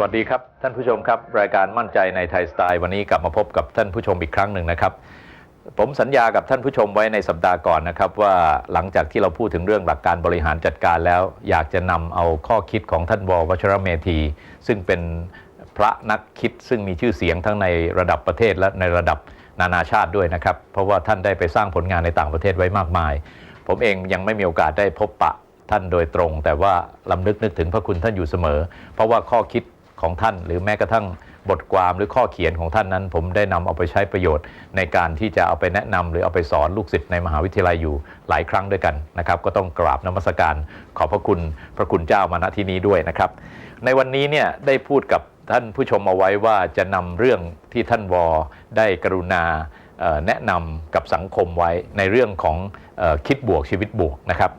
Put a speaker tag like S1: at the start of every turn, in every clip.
S1: สวัสดีครับ ท่านผู้ชมครับ รายการมั่นใจในไทยสไตล์วันนี้กลับมาพบกับท่านผู้ชมอีกครั้งหนึ่งนะครับ ผมสัญญากับท่านผู้ชมไว้ในสัปดาห์ก่อนนะครับ ว่าหลังจากที่เราพูดถึงเรื่องหลักการบริหารจัดการแล้ว อยากจะนำเอาข้อคิดของท่านววชรเมธี ซึ่งเป็นพระนักคิดซึ่งมีชื่อเสียงทั้งในระดับประเทศและในระดับนานาชาติด้วยนะครับ เพราะว่าท่านได้ไปสร้างผลงานในต่างประเทศไว้มากมาย ผมเองยังไม่มีโอกาสได้พบปะท่านโดยตรง แต่ว่าลำลึกนึกถึงพระคุณท่านอยู่เสมอ เพราะว่าข้อคิด ของท่าน หรือแม้กระทั่งบทความหรือข้อเขียนของท่านนั้น ผมได้นำเอาไปใช้ประโยชน์ ในการที่จะเอาไปแนะนำหรือเอาไปสอนลูกศิษย์ในมหาวิทยาลัยอยู่หลายครั้งด้วยกันนะครับก็ต้องกราบนมัสการขอบพระคุณพระคุณเจ้ามาณที่นี้ด้วยนะครับในวันนี้เนี่ยได้พูดกับท่านผู้ชมเอาไว้ว่าจะนำเรื่องที่ท่านวอได้กรุณาแนะนำกับสังคมไว้ในเรื่องของ คิดบวกชีวิตบวกนะครับ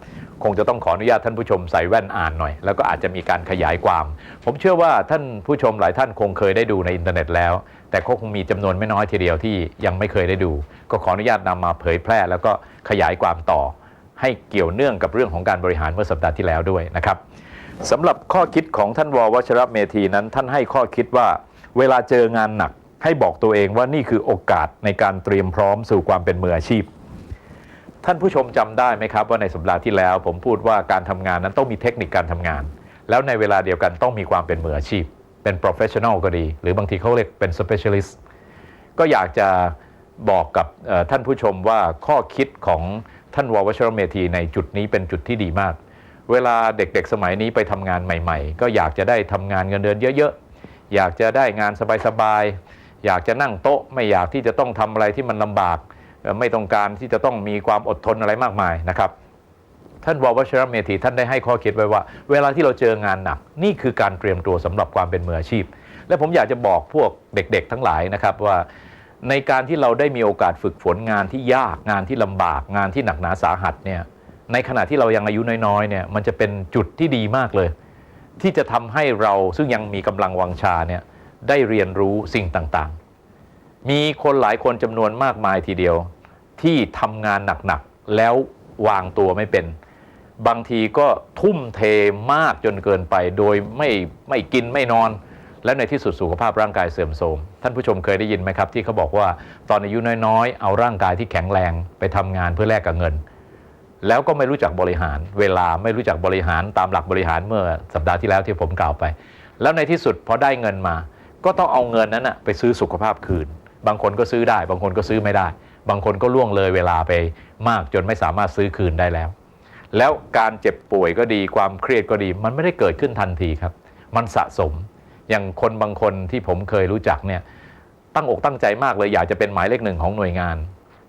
S1: คงจะต้องขออนุญาตท่านผู้ชมใส่แว่นอ่านหน่อย แล้วก็อาจจะมีการขยายความ ผมเชื่อว่าท่านผู้ชมหลายท่านคงเคยได้ดูในอินเทอร์เน็ตแล้ว แต่ก็คงมีจำนวนไม่น้อยทีเดียวที่ยังไม่เคยได้ดู ก็ขออนุญาตนำมาเผยแพร่ แล้วก็ขยายความต่อ ให้เกี่ยวเนื่องกับเรื่องของการบริหารเมื่อสัปดาห์ที่แล้วด้วยนะครับสำหรับข้อคิดของท่านววชรเมธีนั้น ท่านให้ข้อคิดว่า เวลาเจองานหนัก ให้บอกตัวเองว่านี่คือโอกาสในการเตรียมพร้อมสู่ความเป็นมืออาชีพ ท่านผู้ชมจำได้ไหมครับ ว่าในสัปดาห์ที่แล้ว ผมพูดว่าการทำงานนั้นต้องมีเทคนิคการทำงาน แล้วในเวลาเดียวกันต้องมีความเป็นมืออาชีพ เป็น professional ก็ดี หรือบางทีเขาเรียกเป็น specialist ก็อยากจะบอกกับท่านผู้ชมว่าข้อคิดของท่านววชรเมธีในจุดนี้เป็นจุดที่ดีมาก เวลาเด็กๆสมัยนี้ไปทำงานใหม่ ๆ ก็อยากจะได้ทำงานเงินเดือนเยอะๆ อยากจะได้งานสบายๆ อยากจะนั่งโต๊ะไม่อยากที่จะต้องทำอะไรที่มันลำบาก ไม่ต้องการที่จะต้องมีความอดทนอะไรมากมายนะครับท่านววชรเมธีท่านได้ให้ข้อคิดไว้ว่า เวลาที่เราเจองานหนัก นี่คือการเตรียมตัวสำหรับความเป็นมืออาชีพ และผมอยากจะบอกพวกเด็กๆ ทั้งหลายนะครับว่า ในการที่เราได้มีโอกาสฝึกฝนงานที่ยากงานที่ลำบากงานที่หนักหนาสาหัสเนี่ยในขณะที่เรายังอายุน้อยๆเนี่ยมันจะเป็นจุดที่ดีมากเลย ที่จะทำให้เราซึ่งยังมีกำลังวังชาเนี่ยได้เรียนรู้สิ่งต่างๆ มีคนหลายคนจำนวนมากมายทีเดียว ที่ทำงานหนักๆแล้ววางตัวไม่เป็น บางทีก็ทุ่มเทมากจนเกินไป โดยไม่ไม่กินไม่นอน และในที่สุดสุขภาพร่างกายเสื่อมโทรมท่านผู้ชมเคยได้ยินไหมครับ ที่เขาบอกว่าตอนอายุน้อยๆ เอาร่างกายที่แข็งแรงไปทำงานเพื่อแลกกับเงิน แล้วก็ไม่รู้จักบริหาร เวลาไม่รู้จักบริหารตามหลักบริหารเมื่อสัปดาห์ที่แล้วที่ผมกล่าวไป แล้วในที่สุดพอได้เงินมา ก็ต้องเอาเงินนั้นนะไปซื้อสุขภาพคืน บางคนก็ซื้อได้ บางคนก็ซื้อไม่ได้ บางคนก็ล่วงเลยเวลาไปมากจนไม่สามารถซื้อคืนได้แล้ว แล้วการเจ็บป่วยก็ดีความเครียดก็ดี มันไม่ได้เกิดขึ้นทันทีครับ มันสะสมอย่างคนบางคนที่ผมเคยรู้จักเนี่ยตั้งอกตั้งใจมากเลยอยากจะเป็นหมายเลขหนึ่งของหน่วยงาน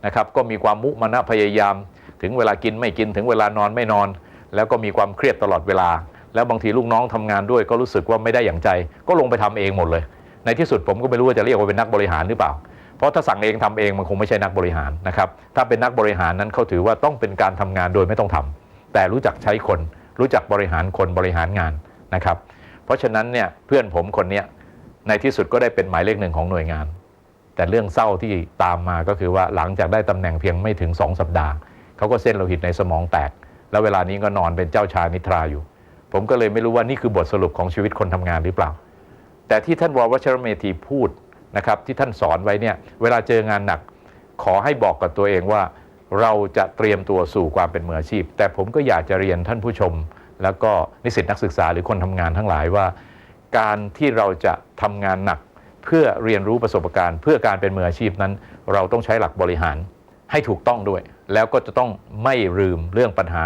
S1: นะครับก็มีความมุมานะพยายาม ถึงเวลากินไม่กินถึงเวลานอนไม่นอน แล้วก็มีความเครียดตลอดเวลา แล้วบางทีลูกน้องทำงานด้วย ก็รู้สึกว่าไม่ได้อย่างใจ ก็ลงไปทำเองหมดเลย ในที่สุดผมก็ไม่รู้ว่าจะเรียกว่าเป็นนักบริหารหรือเปล่า เพราะถ้าสั่งเองทำเองมันคงไม่ใช่นักบริหารนะครับถ้าเป็นนักบริหารนั้นเขาถือว่าต้องเป็นการทำงานโดยไม่ต้องทำแต่รู้จักใช้คน รู้จักบริหารคนบริหารงานนะครับ เพราะฉะนั้นเนี่ยเพื่อนผมคนเนี้ยในที่สุดก็ได้เป็นหมายเลขหนึ่งของหน่วยงาน แต่เรื่องเศร้าที่ตามมาก็คือว่าหลังจากได้ตำแหน่งเพียงไม่ถึง 2 สัปดาห์เขาก็เส้นโลหิตในสมองแตก แล้วเวลานี้ก็นอนเป็นเจ้าชายนิทราอยู่ ผมก็เลยไม่รู้ว่านี่คือบทสรุปของชีวิตคนทำงานหรือเปล่า แต่ที่ท่านวรวัชรเมธีพูด นะครับที่ท่านสอนไว้เนี่ยเวลาเจองานหนัก ขอให้บอกกับตัวเองว่า เราจะเตรียมตัวสู่ความเป็นมืออาชีพ แต่ผมก็อยากจะเรียนท่านผู้ชม แล้วก็นิสิตนักศึกษาหรือคนทำงานทั้งหลายว่า การที่เราจะทำงานหนัก เพื่อเรียนรู้ประสบการณ์ เพื่อการเป็นมืออาชีพนั้น เราต้องใช้หลักบริหารให้ถูกต้องด้วย แล้วก็จะต้องไม่ลืมเรื่องปัญหา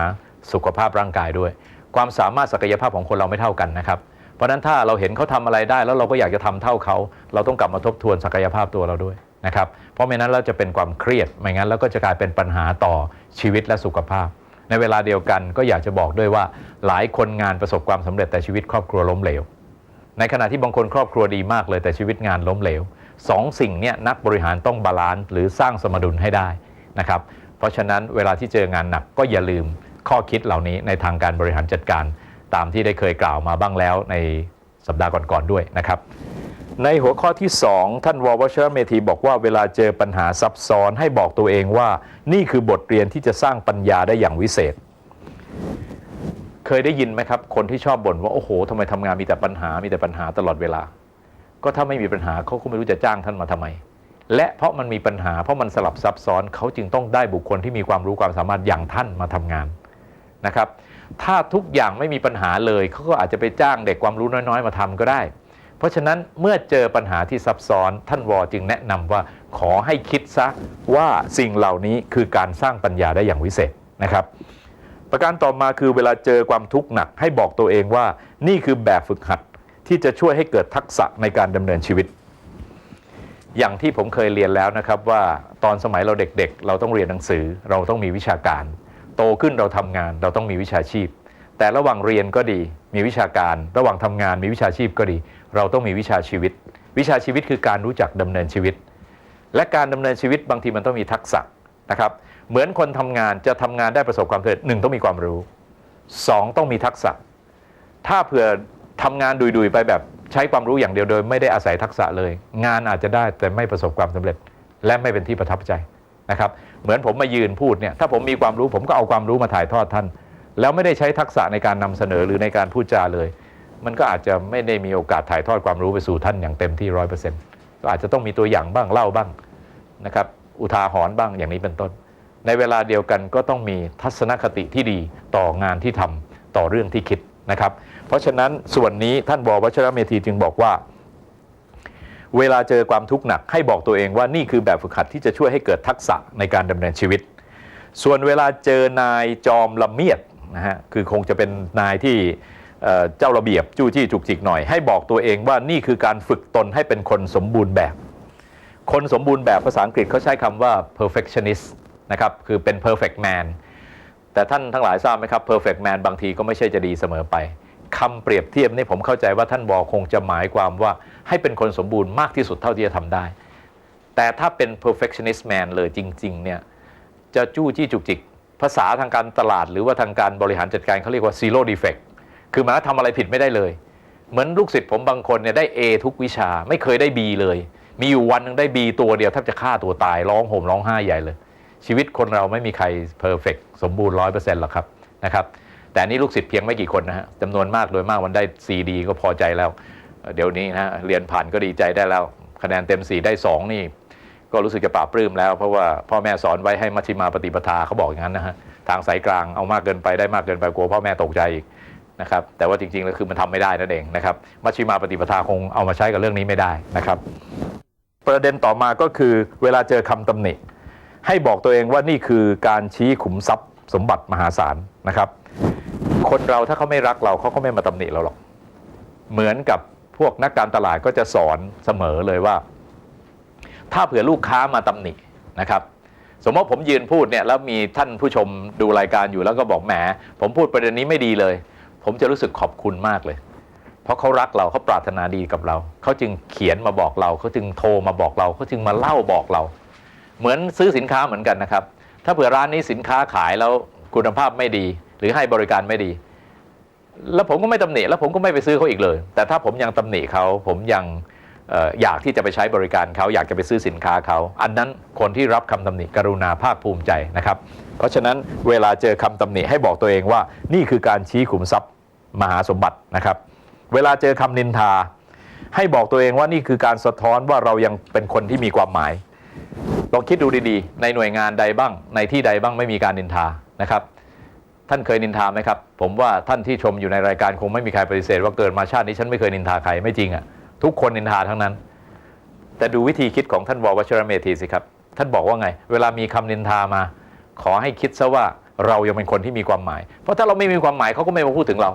S1: สุขภาพร่างกายด้วย ความสามารถศักยภาพของคนเราไม่เท่ากันนะครับ เพราะฉะนั้นถ้าเราเห็นเขาทำอะไรได้ แล้วเราก็อยากจะทำเท่าเขา เราต้องกลับมาทบทวนศักยภาพตัวเราด้วยนะครับเพราะไม่นั้นเราจะเป็นความเครียดไม่งั้นเราก็จะกลายเป็นปัญหาต่อชีวิตและสุขภาพ ในเวลาเดียวกันก็อยากจะบอกด้วยว่าหลายคนงานประสบความสำเร็จแต่ชีวิตครอบครัวล้มเหลว ในขณะที่บางคนครอบครัวดีมากเลยแต่ชีวิตงานล้มเหลวสองสิ่งเนี้ยนักบริหารต้องบาลานซ์หรือสร้างสมดุลให้ได้นะครับเพราะฉะนั้นเวลาที่เจองานหนักก็อย่าลืมข้อคิดเหล่านี้ในทางการบริหารจัดการ ตามที่ได้เคยกล่าวมาบ้างแล้วในสัปดาห์ก่อนๆด้วยนะครับ ในหัวข้อที่ 2 ท่านววชรเมธีบอกว่าเวลาเจอปัญหาซับซ้อนให้บอกตัวเองว่านี่คือบทเรียนที่จะสร้างปัญญาได้อย่างวิเศษ เคยได้ยินไหมครับ คนที่ชอบบ่นว่าโอ้โหทำไมทำงานมีแต่ปัญหามีแต่ปัญหาตลอดเวลา ก็ถ้าไม่มีปัญหาเขาก็ไม่รู้จะจ้างท่านมาทำไมและเพราะมันมีปัญหาเพราะมันสลับซับซ้อนเขาจึงต้องได้บุคคลที่มีความรู้ความสามารถอย่างท่านมาทำงานนะครับ ถ้าทุกอย่างไม่มีปัญหาเลยเขาก็อาจจะไปจ้างเด็กความรู้น้อยๆ มาทำก็ได้ เพราะฉะนั้นเมื่อเจอปัญหาที่ซับซ้อนท่านวอจึงแนะนำว่าขอให้คิดซะว่าสิ่งเหล่านี้คือการสร้างปัญญาได้อย่างวิเศษนะครับ ประการต่อมาคือเวลาเจอความทุกข์หนักให้บอกตัวเองว่านี่คือแบบฝึกหัดที่จะช่วยให้เกิดทักษะในการดำเนินชีวิต อย่างที่ผมเคยเรียนแล้วนะครับว่าตอนสมัยเราเด็กๆ เราต้องเรียนหนังสือ เราต้องมีวิชาการ โตขึ้นเราทำงานเราต้องมีวิชาชีพ แต่ระหว่างเรียนก็ดี มีวิชาการ ระหว่างทำงานมีวิชาชีพก็ดี เราต้องมีวิชาชีวิต วิชาชีวิตคือการรู้จักดำเนินชีวิต และการดำเนินชีวิตบางทีมันต้องมีทักษะนะครับเหมือนคนทำงานจะทำงานได้ประสบความสำเร็จหนึ่งต้องมีความรู้สองต้องมีทักษะ ถ้าเผื่อทำงานดุยๆไปแบบใช้ความรู้อย่างเดียวโดย ไม่ได้อาศัยทักษะเลย งานอาจจะได้แต่ไม่ประสบความสำเร็จ และไม่เป็นที่ประทับใจ นะครับเหมือนผมมายืนพูดเนี่ยถ้าผมมีความรู้ผมก็เอาความรู้มาถ่ายทอดท่าน แล้วไม่ได้ใช้ทักษะในการนำเสนอหรือในการพูดจาเลย มันก็อาจจะไม่ได้มีโอกาสถ่ายทอดความรู้ไปสู่ท่านอย่างเต็มที่ร้อยเปอร์เซ็นต์ก็อาจจะต้องมีตัวอย่างบ้างเล่าบ้างนะครับอุทาหรณ์บ้างอย่างนี้เป็นต้น ในเวลาเดียวกันก็ต้องมีทัศนคติที่ดีต่องานที่ทำต่อเรื่องที่คิดนะครับ เพราะฉะนั้นส่วนนี้ท่านบอวัชรเมธีจึงบอกว่า เวลาเจอความทุกข์หนักให้บอกตัวเองว่านี่คือแบบฝึกหัดที่จะช่วยให้เกิดทักษะในการดำเนินชีวิต ส่วนเวลาเจอนายจอมละเมียดนะฮะคือคงจะเป็นนายที่เเจ้าระเบียบจู้จี้จุกจิกหน่อยให้บอกตัวเองว่านี่คือการฝึกตนให้เป็นคนสมบูรณ์แบบ คนสมบูรณ์แบบภาษาอังกฤษเขาใช้คำว่า perfectionist นะครับคือเป็น perfect man แต่ท่านทั้งหลายทราบไหมครับ perfect man บางทีก็ไม่ใช่จะดีเสมอไปคำเปรียบเทียบนี่ผมเข้าใจว่าท่านบอกคงจะหมายความว่า ให้เป็นคนสมบูรณ์มากที่สุดเท่าที่จะทำได้ แต่ถ้าเป็น perfectionist man เลยจริง ๆ เนี่ย จะจู้จี้จุกจิก ภาษาทางการตลาด หรือว่าทางการบริหารจัดการเขาเรียกว่า zero defect คือหมายว่าทำอะไรผิดไม่ได้เลย เหมือนลูกศิษย์ผมบางคนเนี่ยได้ A ทุกวิชาไม่เคยได้ B เลย มีอยู่วันหนึงได้ B ตัวเดียวแทบจะฆ่าตัวตายร้องห่มร้องไห้ใหญ่เลย ชีวิตคนเราไม่มีใครเพอร์เฟกสมบูรณ์ร้อยเปอร์เซ็นต์หรอกครับนะครับแต่นี่ลูกศิษย์เพียงไม่กี่คนนะฮะจำนวนมากโดยมากวันได้4ดีก็พอใจแล้ว เดี๋ยวนี้นะเรียนผ่านก็ดีใจได้แล้ว คะแนนเต็ม 4 ได้ 2 นี่ ก็รู้สึกจะปราบปลื้มแล้ว เพราะว่าพ่อแม่สอนไว้ให้มัชฌิมาปฏิปทาเขาบอกอย่างนั้นนะฮะทางสายกลางเอามากเกินไปได้มากเกินไปกลัวพ่อแม่ตกใจอีกนะครับแต่ว่าจริงๆแล้วคือมันทำไม่ได้นั่นเองนะครับมัชฌิมาปฏิปทาคงเอามาใช้กับเรื่องนี้ไม่ได้นะครับ ประเด็นต่อมาก็คือเวลาเจอคำตำหนิ ให้บอกตัวเองว่านี่คือการชี้ขุมทรัพย์ สมบัติมหาศาลนะครับ คนเราถ้าเขาไม่รักเราเขาก็ไม่มาตำหนิเราหรอก เหมือนกับ พวกนักการตลาดก็จะสอนเสมอเลยว่า ถ้าเผื่อลูกค้ามาตำหนินะครับ สมมติผมยืนพูดเนี่ยแล้วมีท่านผู้ชมดูรายการอยู่แล้วก็บอกแหมผมพูดประเด็นนี้ไม่ดีเลย ผมจะรู้สึกขอบคุณมากเลย เพราะเขารักเราเขาปรารถนาดีกับเรา เขาจึงเขียนมาบอกเราเขาจึงโทรมาบอกเราเขาจึงมาเล่าบอกเรา เหมือนซื้อสินค้าเหมือนกันนะครับ ถ้าเผื่อร้านนี้สินค้าขายแล้วคุณภาพไม่ดี หรือให้บริการไม่ดี แล้วผมก็ไม่ตำหนิแล้วผมก็ไม่ไปซื้อเขาอีกเลย แต่ถ้าผมยังตำหนิเขาผมยังเอ่ออยากที่จะไปใช้บริการเขาอยากจะไปซื้อสินค้าเขาอันนั้นคนที่รับคำตำหนิกรุณาภาคภูมิใจนะครับ เพราะฉะนั้นเวลาเจอคำตำหนิให้บอกตัวเองว่า นี่คือการชี้ขุมทรัพย์มหาสมบัตินะครับ เวลาเจอคำนินทา ให้บอกตัวเองว่านี่คือการสะท้อนว่าเรายังเป็นคนที่มีความหมายลองคิดดูดีๆ ในหน่วยงานใดบ้าง ในที่ใดบ้างไม่มีการนินทานะครับ ท่านเคยนินทาไหมครับ ผมว่าท่านที่ชมอยู่ในรายการคงไม่มีใครปฏิเสธ ว่าเกิดมาชาตินี้ฉันไม่เคยนินทาใครไม่จริงอะ่ะทุกคนนินทาทั้งนั้น แต่ดูวิธีคิดของท่านววชรเมธีสิครับ ท่านบอกว่าไง เวลามีคำนินทามา ขอให้คิดซะว่าเรายังเป็นคนที่มีความหมาย เพราะถ้าเราไม่มีความหมายเขาก็ไม่มาพูดถึงเรา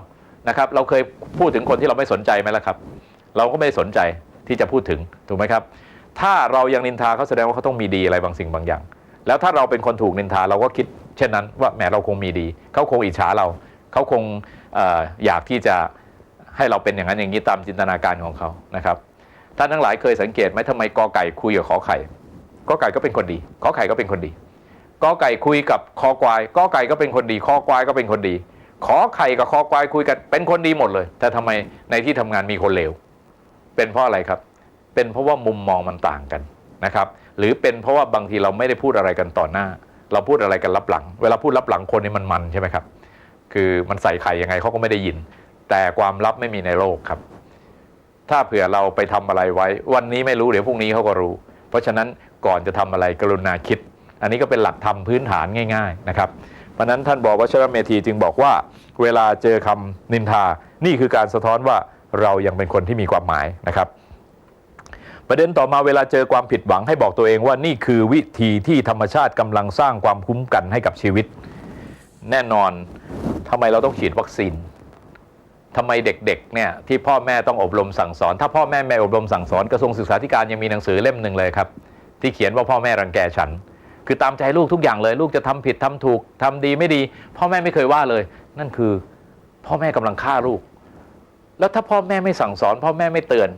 S1: นะครับ เราเคยพูดถึงคนที่เราไม่สนใจไหมล่ะครับ เราก็ไม่สนใจที่จะพูดถึงถูกไหมครับ ถ้าเรายังนินทาเขาแสดงว่าเขาต้องมีดีอะไรบางสิ่งบางอย่าง แล้วถ้าเราเป็นคนถูกนินทาเราก็คิด เช่นนั้นว่าแหมเราคงมีดี เขาคงอิจฉาเรา เขาคงออยากที่จะให้เราเป็นอย่างนั้นอย่างนี้ตามจินตนาการของเขานะครับท่านทั้งหลายเคยสังเกตไหมทำไมกอไก่คุยกับขอไข่กอไก่ก็เป็นคนดีขอไข่ก็เป็นคนดีกอไก่คุยกับคอควายกอไก่ก็เป็นคนดีคอควายก็เป็นคนดี ขอไข่กับคอควายคุยกันเป็นคนดีหมดเลย แต่ทำไมในที่ทำงานมีคนเลวเป็นเพราะอะไรครับ เป็นเพราะว่ามุมมองมันต่างกันนะครับ หรือเป็นเพราะว่าบางทีเราไม่ได้พูดอะไรกันต่อหน้า เราพูดอะไรกันรับหลัง เวลาพูดรับหลังคนนี่มันมันใช่ไหมครับ คือมันใส่ไข่ยังไงเขาก็ไม่ได้ยิน แต่ความลับไม่มีในโลกครับ ถ้าเผื่อเราไปทำอะไรไว้ วันนี้ไม่รู้เดี๋ยวพรุ่งนี้เขาก็รู้ เพราะฉะนั้นก่อนจะทำอะไรกรุณาคิด อันนี้ก็เป็นหลักธรรมพื้นฐานง่าย ๆนะครับเพราะนั้นท่านบอกว่าชรเมธีจึงบอกว่า เวลาเจอคำนินทา นี่คือการสะท้อนว่าเรายังเป็นคนที่มีความหมายนะครับ ประเด็นต่อมาเวลาเจอความผิดหวังให้บอกตัวเองว่านี่คือวิธีที่ธรรมชาติกำลังสร้างความคุ้มกันให้กับชีวิต แน่นอนทำไมเราต้องฉีดวัคซีนทำไมเด็กๆเนี่ยที่พ่อแม่ต้องอบรมสั่งสอน ถ้าพ่อแม่ไม่อบรมสั่งสอนกระทรวงศึกษาธิการยังมีหนังสือเล่มหนึ่งเลยครับ ที่เขียนว่าพ่อแม่รังแกฉัน คือตามใจลูกทุกอย่างเลย ลูกจะทำผิดทำถูกทำดีไม่ดี พ่อแม่ไม่เคยว่าเลย นั่นคือ พ่อแม่กำลังฆ่าลูก แล้วถ้าพ่อแม่ไม่สั่งสอน พ่อแม่ไม่เตือน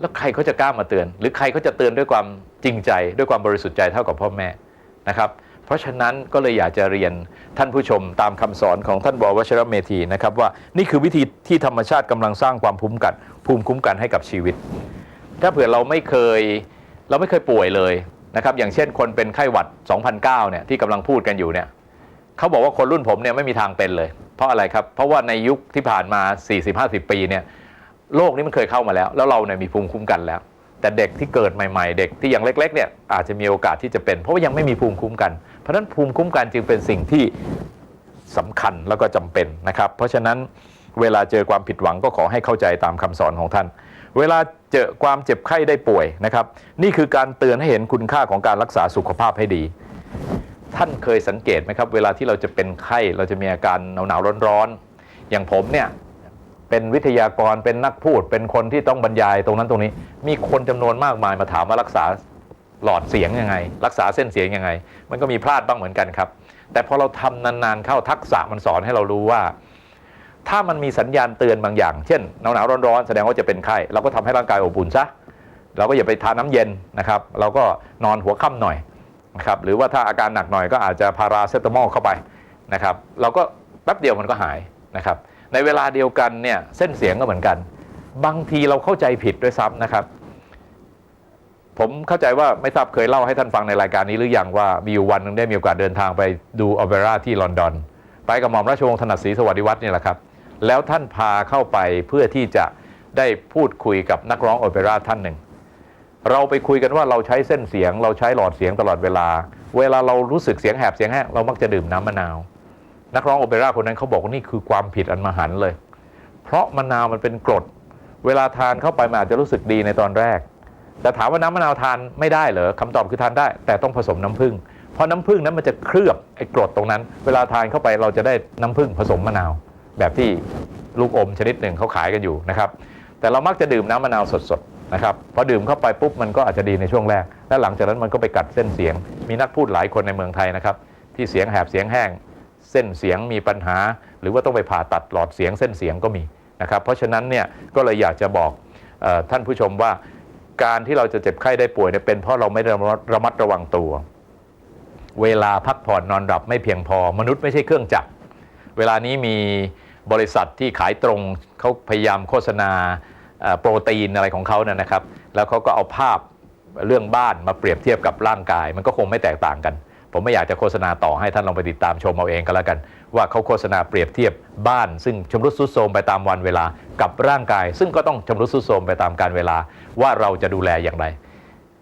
S1: แล้วใครเขาจะกล้ามาเตือน หรือใครเขาจะเตือนด้วยความจริงใจ ด้วยความบริสุทธิ์ใจเท่ากับพ่อแม่นะครับ เพราะฉะนั้นก็เลยอยากจะเรียนท่านผู้ชมตามคำสอนของท่านบวชรเมธีนะครับว่านี่คือวิธีที่ธรรมชาติกำลังสร้างความภูมิกันภูมิคุ้มกันให้กับชีวิต ถ้าเผื่อเราไม่เคยเราไม่เคยป่วยเลยนะครับอย่างเช่นคนเป็นไข้หวัด 2009เนี่ยที่กำลังพูดกันอยู่เนี่ยเขาบอกว่าคนรุ่นผมเนี่ยไม่มีทางเป็นเลย เพราะอะไรครับ เพราะว่าในยุคที่ผ่านมา 40-50 ปีเนี่ย โรคนี้มันเคยเข้ามาแล้ว แล้วเราเนี่ยมีภูมิคุ้มกันแล้ว แต่เด็กที่เกิดใหม่ ๆ เด็กที่ยังเล็กๆเนี่ยอาจจะมีโอกาสที่จะเป็น เพราะว่ายังไม่มีภูมิคุ้มกัน เพราะฉะนั้นภูมิคุ้มกันจึงเป็นสิ่งที่สำคัญแล้วก็จำเป็นนะครับ เพราะฉะนั้นเวลาเจอความผิดหวังก็ขอให้เข้าใจตามคำสอนของท่าน เวลาเจอความเจ็บไข้ได้ป่วยนะครับ นี่คือการเตือนให้เห็นคุณค่าของการรักษาสุขภาพให้ดี ท่านเคยสังเกตไหมครับ เวลาที่เราจะเป็นไข้เราจะมีอาการหนาวๆร้อนๆอย่างผมเนี่ย เป็นวิทยากรเป็นนักพูด เป็นคนที่ต้องบรรยายตรงนั้นตรงนี้ มีคนจำนวนมากมายมาถามว่ารักษาหลอดเสียงยังไง รักษาเส้นเสียงยังไง มันก็มีพลาดบ้างเหมือนกันครับ แต่พอเราทำนานๆเข้าทักษะมันสอนให้เรารู้ว่า ถ้ามันมีสัญญาณเตือนบางอย่าง เช่นหนาวๆร้อนๆแสดงว่าจะเป็นไข้เราก็ทำให้ร่างกายอบอุ่นซะเราก็อย่าไปทานน้ำเย็นนะครับ เราก็นอนหัวค่ำหน่อยนะครับหรือว่าถ้าอาการหนักหน่อยก็อาจจะพาราเซตามอลเข้าไปนะครับ เราก็แป๊บเดียวมันก็หายนะครับ ในเวลาเดียวกันเนี่ยเส้นเสียงก็เหมือนกัน บางทีเราเข้าใจผิดด้วยซ้ำนะครับ ผมเข้าใจว่าไม่ทราบเคยเล่าให้ท่านฟังในรายการนี้หรือยังว่ามีอยู่วันหนึงได้มีโอกาสเดินทางไปดูออเปร่าที่ลอนดอน ไปกับหม่อมราชวงศ์ถนัดศรีสวัสดิวัฒน์นี่แหละครับแล้วท่านพาเข้าไปเพื่อที่จะได้พูดคุยกับนักร้องโอเปร่าท่านหนึ่ง เราไปคุยกันว่าเราใช้เส้นเสียง เราใช้หลอดเสียงตลอดเวลา เวลาเรารู้สึกเสียงแหบเสียงแห้งเรามักจะดื่มน้ำมะนาว นักร้องโอเปร่าคนนั้นเขาบอกว่านี่คือความผิดอันมหันเลย เพราะมะนาวมันเป็นกรด เวลาทานเข้าไปมันอาจจะรู้สึกดีในตอนแรก แต่ถามว่าน้ำมะนาวทานไม่ได้เหรอคำตอบคือทานได้ แต่ต้องผสมน้ำผึ้งเพราะน้ำผึ้งนั้นมันจะเคลือบไอ้กรดตรงนั้น เวลาทานเข้าไปเราจะได้น้ำผึ้งผสมมะนาว แบบที่ลูกอมชนิดหนึ่งเขาขายกันอยู่นะครับแต่เรามักจะดื่มน้ำมะนาวสดๆนะครับพอดื่มเข้าไปปุ๊บมันก็อาจจะดีในช่วงแรก และหลังจากนั้นมันก็ไปกัดเส้นเสียง มีนักพูดหลายคนในเมืองไทยนะครับที่เสียงแหบเสียงแห้ง ส้นเสียงมีปัญหา หรือว่าต้องไปผ่าตัดหลอดเสียงเส้นเสียงก็มีนะครับเพราะฉะนั้นเนี่ยก็เลยอยากจะบอกอท่านผู้ชมว่าการที่เราจะเจ็บไข้ได้ป่วยเนี่ยเป็นเพราะเราไม่ระมัดระวังตัว เวลาพักผ่อนนอนหลับไม่เพียงพอ มนุษย์ไม่ใช่เครื่องจักรเวลานี้มีบริษัทที่ขายตรงเขาพยายามโฆษณาโปรตีนอะไรของเขาเนี่ยนะครับ แล้วเขาก็เอาภาพเรื่องบ้านมาเปรียบเทียบกับร่างกาย มันก็คงไม่แตกต่างกัน ผมไม่อยากจะโฆษณาต่อให้ท่านลองไปติดตามชมเอาเองก็แล้วกัน ว่าเขาโฆษณาเปรียบเทียบบ้าน ซึ่งชำรุดทรุดโทรมไปตามวันเวลากับร่างกาย ซึ่งก็ต้องชำรุดทรุดโทรมไปตามการเวลาว่าเราจะดูแลอย่างไร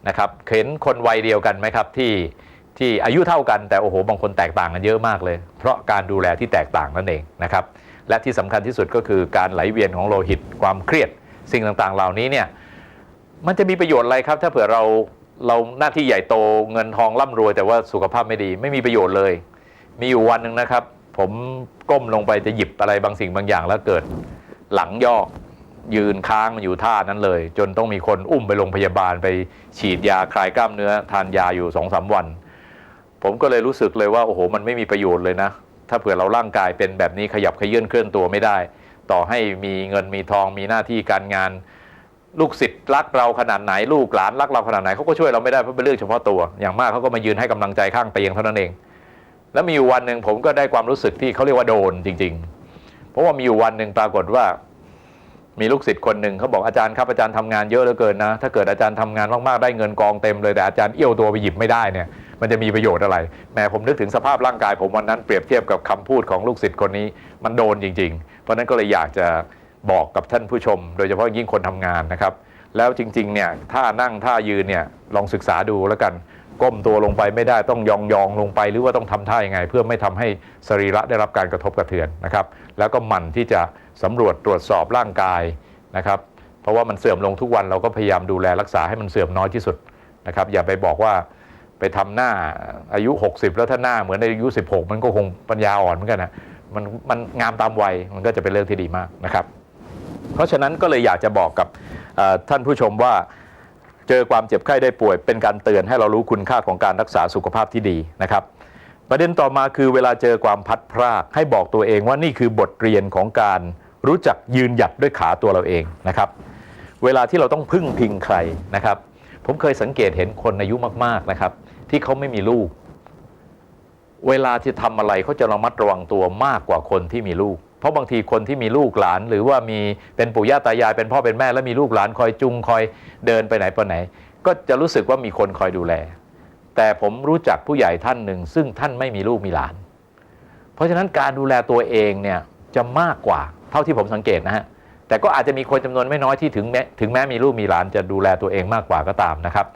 S1: นะครับเห็นคนวัยเดียวกันไหมครับที่ที่อายุเท่ากันแต่โอ้โหบางคนแตกต่างกันเยอะมากเลย เพราะการดูแลที่แตกต่างนั่นเองนะครับและที่สำคัญที่สุดก็คือการไหลเวียนของโลหิตความเครียด สิ่งต่างๆ เหล่านี้เนี่ยมันจะมีประโยชน์อะไรครับ ถ้าเผื่อเรา เราหน้าที่ใหญ่โตเงินทองร่ำรวย แต่ว่าสุขภาพไม่ดี ไม่มีประโยชน์เลย มีอยู่วันหนึ่งนะครับ ผมก้มลงไปจะหยิบอะไรบางสิ่งบางอย่างแล้วเกิดหลังยอกยืนค้างมันอยู่ท่านั้นเลย จนต้องมีคนอุ้มไปโรงพยาบาลไปฉีดยาคลายกล้ามเนื้อ ทานยาอยู่สองสามวัน ผมก็เลยรู้สึกเลยว่าโอ้โหมันไม่มีประโยชน์เลยนะ ถ้าเผื่อเราร่างกายเป็นแบบนี้ขยับขยื่นเคลื่อนตัวไม่ได้ ต่อให้มีเงินมีทองมีหน้าที่การงาน ลูกศิษย์รักเราขนาดไหนลูกหลานรักเราขนาดไหนเขาก็ช่วยเราไม่ได้เพราะเป็นเรื่องเฉพาะตัว อย่างมากเขาก็มายืนให้กำลังใจข้างเตียงเท่านั้นเอง แล้วมีอยู่วันหนึ่งผมก็ได้ความรู้สึกที่เขาเรียกว่าโดนจริง ๆ เพราะว่ามีอยู่วันหนึ่งปรากฏว่า มีลูกศิษย์คนหนึ่งเขาบอกอาจารย์ครับอาจารย์ทำงานเยอะเหลือเกินนะ ถ้าเกิดอาจารย์ทำงานมากๆได้เงินกองเต็มเลยแต่อาจารย์เอี้ยวตัวไปหยิบไม่ได้เนี่ย มันจะมีประโยชน์อะไรแหมผมนึกถึงสภาพร่างกาย ผมวันนั้นเปรียบเทียบกับคำพูดของลูกศิษย์คนนี้มันโดนจริง ๆ เพราะนั้นก็เลยอยากจะ บอกกับท่านผู้ชม โดยเฉพาะยิ่งคนทำงานนะครับ แล้วจริงๆเนี่ยท่านั่งท่ายืนเนี่ยลองศึกษาดูแล้วกันก้มตัวลงไปไม่ได้ต้องยองยองๆลงไป หรือว่าต้องทำท่ายังไง เพื่อไม่ทำให้สรีระได้รับการกระทบกระเทือนนะครับแล้วก็หมั่นที่จะสำรวจตรวจสอบร่างกายนะครับเพราะว่ามันเสื่อมลงทุกวันเราก็พยายามดูแลรักษาให้มันเสื่อมน้อยที่สุดนะครับอย่าไปบอกว่าไปทำหน้าอายุ 60 แล้วถ้าหน้าเหมือนในอายุ 16 มันก็คงปัญญาอ่อนเหมือนกันนะมันมันงามตามวัยมันก็จะเป็นเรื่องที่ดีมากนะครับ เพราะฉะนั้นก็เลยอยากจะบอกกับท่านผู้ชมว่าเจอความเจ็บไข้ได้ป่วย เป็นการเตือนให้เรารู้คุณค่าของการรักษาสุขภาพที่ดีนะครับ ประเด็นต่อมาคือเวลาเจอความพัดพรากให้บอกตัวเองว่านี่คือบทเรียนของการรู้จักยืนหยัดด้วยขาตัวเราเองนะครับ เวลาที่เราต้องพึ่งพิงใครนะครับ ผมเคยสังเกตเห็นคนอายุมากๆนะครับ ที่เขาไม่มีลูก เวลาที่ทำอะไรเขาจะระมัดระวังตัวมากกว่าคนที่มีลูก เพราะบางทีคนที่มีลูกหลาน หรือว่ามีเป็นปู่ย่าตายาย เป็นพ่อเป็นแม่แล้วมีลูกหลานคอยจุงคอยเดินไปไหนไปไหน ก็จะรู้สึกว่ามีคนคอยดูแล แต่ผมรู้จักผู้ใหญ่ท่านหนึ่ง ซึ่งท่านไม่มีลูกมีหลาน เพราะฉะนั้นการดูแลตัวเองเนี่ยจะมากกว่าเท่าที่ผมสังเกตนะฮะแต่ก็อาจจะมีคนจำนวนไม่น้อยที่ถึงแม้ถึงแม้มีลูกมีหลานจะดูแลตัวเองมากกว่าก็ตามนะครับ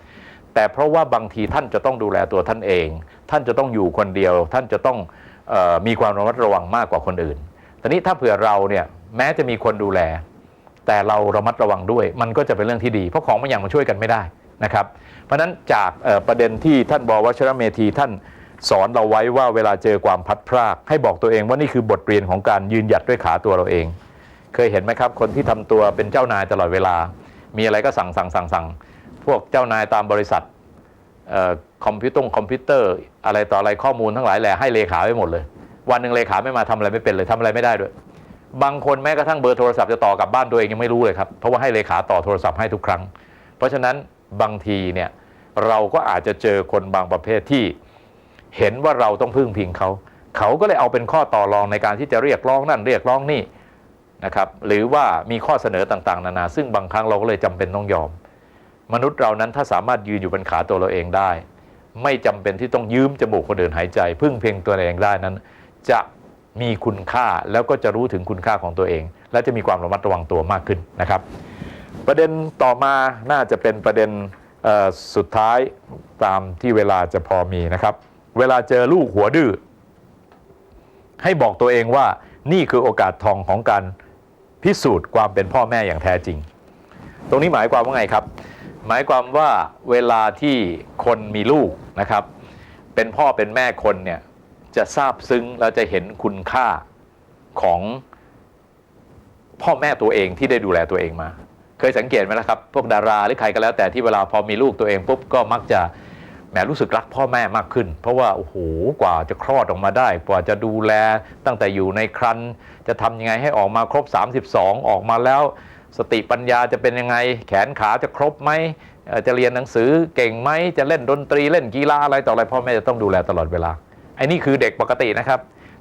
S1: แต่เพราะว่าบางทีท่านจะต้องดูแลตัวท่านเอง ท่านจะต้องอยู่คนเดียว ท่านจะต้องออมีความระมัดระวังมากกว่าคนอื่น ทีนี้ถ้าเผื่อเราเนี่ยแม้จะมีคนดูแล แต่เราระมัดระวังด้วย มันก็จะเป็นเรื่องที่ดี เพราะของบางอย่างมันช่วยกันไม่ได้นะครับ เพราะฉะนั้นจากประเด็นที่ท่านบอวัชรเมธีท่านสอนเราไว้ว่าเวลาเจอความพัดพราก ให้บอกตัวเองว่านี่คือบทเรียนของการยืนหยัดด้วยขาตัวเราเอง เคยเห็นไหมครับ คนที่ทำตัวเป็นเจ้านายตลอดเวลา มีอะไรก็สั่งสั่งสั่งสั่งพวกเจ้านายตามบริษัทคอมพิวตงคอมพิวเตอร์ อะไรต่ออะไรข้อมูลทั้งหลายแหล่ให้เลขาไปหมดเลย วันหนึ่งเลขาไม่มาทำอะไรไม่เป็นเลยทำอะไรไม่ได้ด้วย บางคนแม้กระทั่งเบอร์โทรศัพท์จะต่อกลับบ้านตัวเองยังไม่รู้เลยครับเพราะว่าให้เลขาต่อโทรศัพท์ให้ทุกครั้ง เพราะฉะนั้นบางทีเนี่ยเราก็อาจจะเจอคนบางประเภทที่เห็นว่าเราต้องพึ่งพิงเขาเขาก็เลยเอาเป็นข้อต่อรองในการที่จะเรียกร้องนั่นเรียกร้องนี่นะครับหรือว่ามีข้อเสนอต่างๆ นานา ซึ่งบางครั้งเราก็เลยจำเป็นต้องยอม มนุษย์เรานั้นถ้าสามารถยืนอยู่บนขาตัวเราเองได้ ไม่จำเป็นที่ต้องยืมจมูกคนอื่นหายใจ พึ่งเพียงตัวเองได้นั้น จะมีคุณค่าแล้วก็จะรู้ถึงคุณค่าของตัวเอง และจะมีความระมัดระวังตัวมากขึ้นนะครับ ประเด็นต่อมาน่าจะเป็นประเด็นสุดท้ายตามที่เวลาจะพอมีนะครับ เวลาเจอลูกหัวดื้อให้บอกตัวเองว่านี่คือโอกาสทองของการพิสูจน์ความเป็นพ่อแม่อย่างแท้จริง ตรงนี้หมายความว่าไงครับ หมายความว่าเวลาที่คนมีลูกนะครับ เป็นพ่อเป็นแม่คนเนี่ย จะทราบซึ้งแล้วจะเห็นคุณค่าของพ่อแม่ตัวเองที่ได้ดูแลตัวเองมา เคยสังเกตไหมล่ะครับ พวกดาราหรือใครก็แล้วแต่ที่เวลาพอมีลูกตัวเองปุ๊บก็มักจะแหมรู้สึกรักพ่อแม่มากขึ้น เพราะว่าโอ้โหกว่าจะคลอดออกมาได้ กว่าจะดูแลตั้งแต่อยู่ในครรภ์จะทำยังไงให้ออกมาครบ 32 ออกมาแล้ว สติปัญญาจะเป็นยังไง แขนขาจะครบไหมจะเรียนหนังสือเก่งไหมจะเล่นดนตรีเล่นกีฬาอะไรต่ออะไรพ่อแม่จะต้องดูแลตลอดเวลา ไอ้นี่คือเด็กปกตินะครับ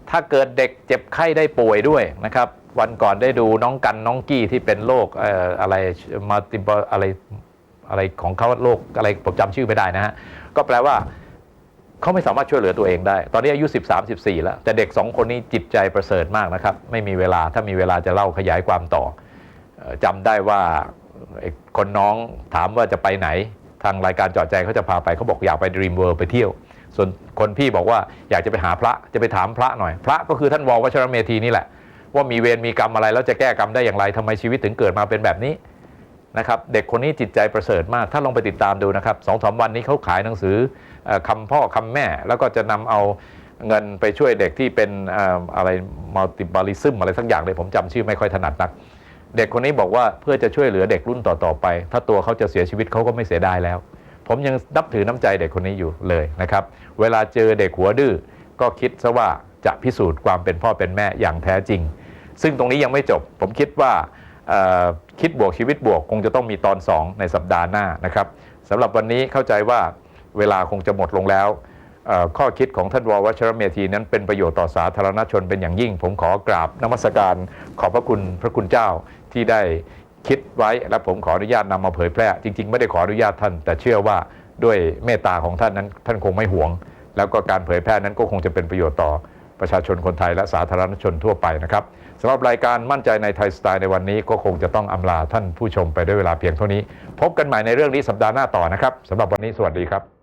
S1: ถ้าเกิดเด็กเจ็บไข้ได้ป่วยด้วยนะครับ วันก่อนได้ดูน้องกันน้องกี้ที่เป็นโรคอออะไรมาติบอะไรอะไรของเขาโรคอะไรผมจำชื่อไม่ได้นะฮะก็แปลว่าเขาไม่สามารถช่วยเหลือตัวเองได้ ตอนนี้อายุ 13 14 แล้ว แต่เด็กสองคนนี้จิตใจประเสริฐมากนะครับ ไม่มีเวลา ถ้ามีเวลาจะเล่าขยายความต่ออ่อจำได้ว่าคนน้องถามว่าจะไปไหน ทางรายการจอดใจเขาจะพาไป เขาบอกอยากไปด e ีมเวิร์ไปเที่ยว ส่วนคนพี่บอกว่าอยากจะไปหาพระจะไปถามพระหน่อย พระก็คือท่านววชรเมธีนี่แหละ ว่ามีเวรมีกรรมอะไรแล้วจะแก้กรรมได้อย่างไรทำไมชีวิตถึงเกิดมาเป็นแบบนี้นะครับเด็กคนนี้จิตใจประเสริฐมาก ถ้าลองไปติดตามดูนะครับสองสามวันนี้เขาขายหนังสือเอ่อคำพ่อคำแม่ แล้วก็จะนำเอาเงินไปช่วยเด็กที่เป็นอะไรมัลติบาลิซึมอะไรสักอย่างเลยผมจำชื่อไม่ค่อยถนัดนัก เด็กคนนี้บอกว่าเพื่อจะช่วยเหลือเด็กรุ่นต่อๆไป ถ้าตัวเขาจะเสียชีวิตเขาก็ไม่เสียดายแล้ว ผมยังนับถือน้ำใจเด็กคนนี้อยู่เลยนะครับ เวลาเจอเด็กหัวดื้อก็คิดซะว่าจะพิสูจน์ความเป็นพ่อเป็นแม่อย่างแท้จริง ซึ่งตรงนี้ยังไม่จบ ผมคิดว่าคิดบวกชีวิตบวกคงจะต้องมีตอน 2 ในสัปดาห์หน้านะครับสำหรับวันนี้เข้าใจว่าเวลาคงจะหมดลงแล้วข้อคิดของท่านววัชรเมธีนั้นเป็นประโยชน์ต่อสาธารณชนเป็นอย่างยิ่ง ผมขอกราบนมัสการขอบพระคุณพระคุณเจ้าที่ได้ คิดไว้และผมขออนุญาตนำมาเผยแพร่ จริง ๆ ไม่ได้ขออนุญาตท่าน แต่เชื่อว่าด้วยเมตตาของท่านนั้น ท่านคงไม่หวง แล้วก็การเผยแพร่นั้นก็คงจะเป็นประโยชน์ต่อประชาชนคนไทยและสาธารณชนทั่วไปนะครับสำหรับรายการมั่นใจในไทยสไตล์ในวันนี้ก็คงจะต้องอำลาท่านผู้ชมไปด้วยเวลาเพียงเท่านี้ พบกันใหม่ในเรื่องนี้สัปดาห์หน้าต่อนะครับสำหรับวันนี้สวัสดีครับ